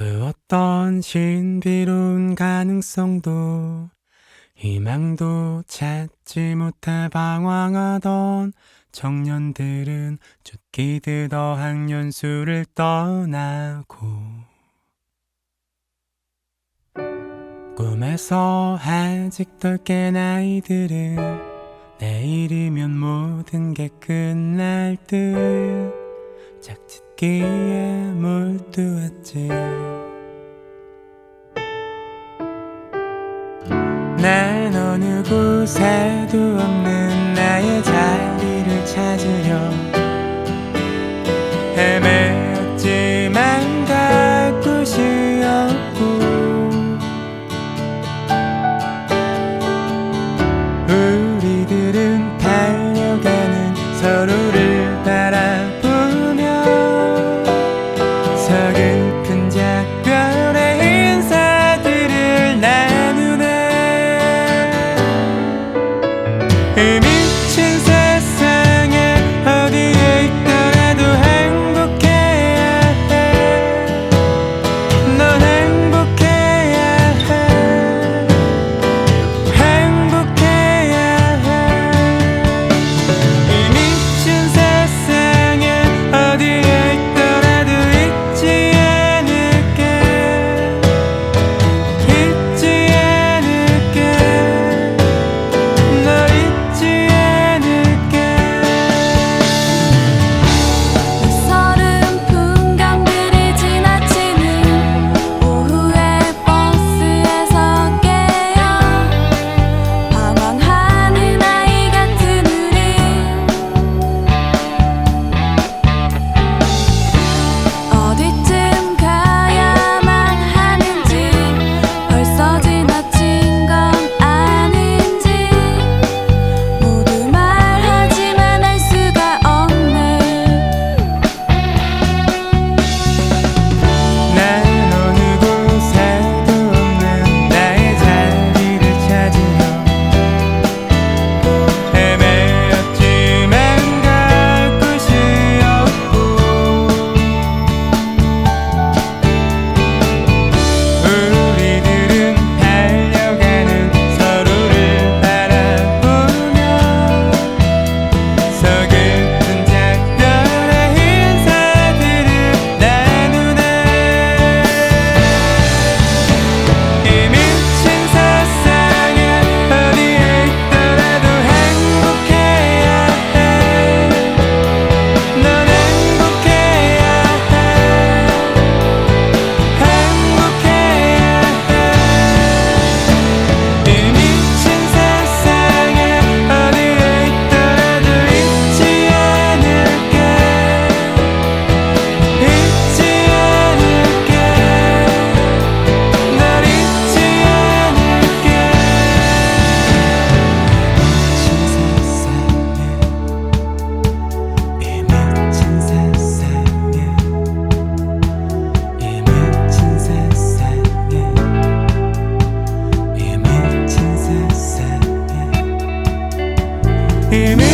그 어떤 신비로운 가능성도 희망도 찾지 못해 방황하던 청년들은 쫓기듯 어학연수를 떠나고 꿈에서 아직도 깬 아이들은 내일이면 모든 게 끝날 듯 짝짓기에 몰두했지. 난 어느 곳에도 없는 나의 자리를 찾으려 in